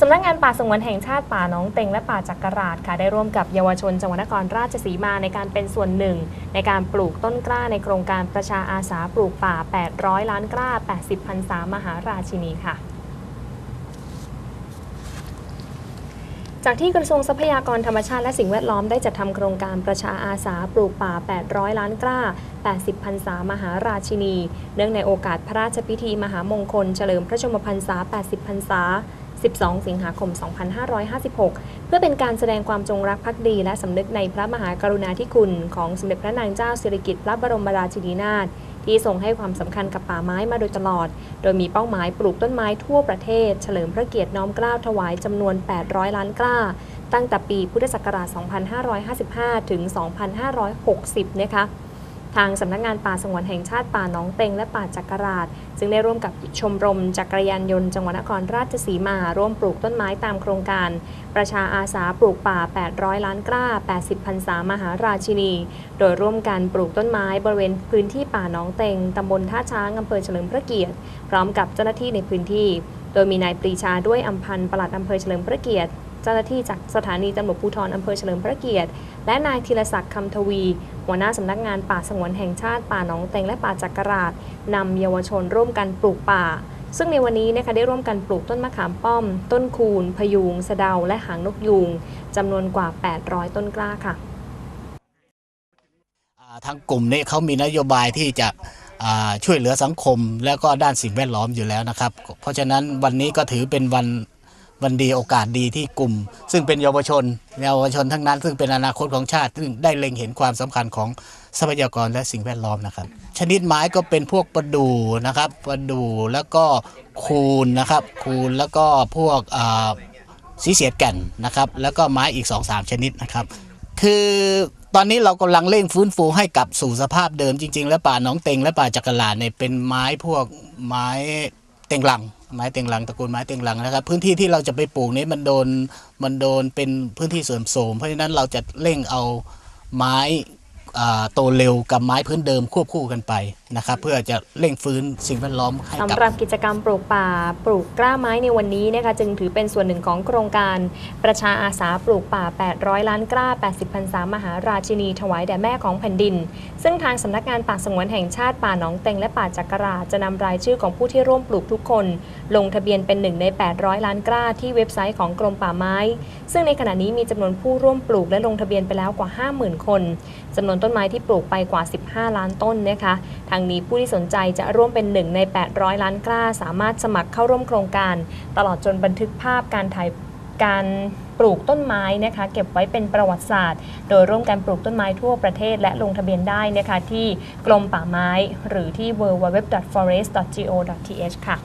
สำนักงานป่าสงวนแห่งชาติป่าน้องเต็งและป่าจักรราดค่ะได้ร่วมกับเยาวชนจังหวัดนครราชสีมาในการเป็นส่วนหนึ่ง ในการปลูกต้นกล้าในโครงการประชาอาสาปลูกป่า 800 ล้านกล้า 80พรรษามหาราชินีค่ะจากที่กระทรวงทรัพยากรธรรมชาติและสิ่งแวดล้อมได้จัดทำโครงการประชาอาสาปลูกป่า 800 ล้านกล้า 80พรรษามหาราชินี เนื่องในโอกาสพระราชพิธีมหามงคลเฉลิมพระชนมพรรษา 80 พรรษา 12 สิงหาคม 2556 เพื่อเป็นการแสดงความจงรักภักดี และสำนึกในพระมหากรุณาธิคุณของสมเด็จพระนางเจ้าสิริกิติ์พระบรมราชินีนาถที่ทรงให้ความสำคัญกับป่าไม้มาโดยตลอด โดยมีเป้าหมายปลูกต้นไม้ทั่วประเทศ เฉลิมพระเกียรติน้อมเกล้าถวายจำนวน 800 ล้านกล้า ตั้งแต่ปีพุทธศักราช 2555 ถึง 2560 นะคะ ทางสำนักงานป่าสงวนแห่งชาติป่าหนองเต็งและป่าจักราชจึงได้ร่วมกับชมรมจักรยานยนต์จังหวัดนครราชสีมา ร่วมปลูกต้นไม้ตามโครงการ ประชาอาสาปลูกป่า 800 ล้านกล้า 80พรรษามหาราชินี โดยร่วมกันปลูกต้นไม้บริเวณพื้นที่ป่าหนองเต็งตำบลท่าช้างอำเภอเฉลิมพระเกียรติ พร้อมกับเจ้าหน้าที่ในพื้นที่ โดยมีนายปรีชาด้วยอัมพันธ์ปลัดอำเภอเฉลิมพระเกียรติ เจ้าหน้าที่จากสถานีตำรวจภูธรอำเภอเฉลิมพระเกียรติ และนายธีรศักดิ์คำทวี หัวหน้าสำนักงานป่าสงวนแห่งชาติป่าหนองเตงและป่าจักราชนำเยาวชนร่วมกันปลูกป่า ซึ่งในวันนี้นะคะได้ร่วมกันปลูกต้นมะขามป้อม ต้นคูน พยุงสะเดา และหางนกยูงจำนวนกว่า 800 ต้นกล้าค่ะอ่าทางกลุ่มนี้เขามีนโยบายที่จะช่วยเหลือสังคม แล้วก็ด้านสิ่งแวดล้อมอยู่แล้วนะครับ เพราะฉะนั้นวันนี้ก็ถือเป็นวัน วันดีโอกาสดีที่กลุ่ม ซึ่งเป็นเยาวชนเยาวชนทั้งนั้น ซึ่งเป็นอนาคตของชาติ ซึ่งได้เล็งเห็นความสำคัญของทรัพยากรและสิ่งแวดล้อมนะครับ ชนิดไม้ก็เป็นพวกประดู่นะครับประดู่แล้วก็คูนนะครับ คูนแล้วก็พวกสีเสียดแก่นนะครับ แล้วก็ไม้อีก2อสามชนิดนะครับ คือตอนนี้เรากำลังเร่งฟื้นฟูให้กลับสู่สภาพเดิมจริง ๆ แล้วป่าหนองเต็งและป่าจักรลาเนี่ยเป็นไม้พวกไม้เต็งหลัง ไม้เตียงหลังตระกูลไม้เตียงหลังนะครับ พื้นที่ที่เราจะไปปลูกนี้มันโดนมันโดนเป็นพื้นที่เสื่อมโทรมเพราะฉะนั้นเราจะเร่งเอาไม้ โตเร็วกับไม้พื้นเดิมควบคู่กันไปนะครับเพื่อจะเร่งฟื้นสิ่งแวดล้อมให้สำกลับหรับกิจกรรมปลูกป่า ปลูกกล้าไม้ในวันนี้นะคะจึงถือเป็นส่วนหนึ่งของโครงการประชาอาสาปลูกป่า 800 ล้านกล้า 80พรรษามหาราชินี ถวายแด่แม่ของแผ่นดิน ซึ่งทางสำนักงานป่าสงวนแห่งชาติป่าหนองเต็งและป่าจักราจะนำรายชื่อของผู้ที่ร่วมปลูกทุกคน ลงทะเบียนเป็นหนึ่งใน 800 ล้านกล้าที่เว็บไซต์ของกรมป่าไม้ ซึ่งในขณะนี้มีจำนวนผู้ร่วมปลูกและลงทะเบียนไปแล้วกว่า 50,000 คนจำนวนต้นไม้ที่ปลูกไปกว่า 15 ล้านต้นนะคะทางนี้ผู้ที่สนใจจะร่วมเป็นหนึ่งใน 800 ล้านกล้า สามารถสมัครเข้าร่วมโครงการ ตลอดจนบันทึกภาพการถ่ายการปลูกต้นไม้นะคะ เก็บไว้เป็นประวัติศาสตร์ โดยร่วมกันปลูกต้นไม้ทั่วประเทศ และลงทะเบียนได้นะคะที่กรมป่าไม้ หรือที่ www.forest.go.th ค่ะ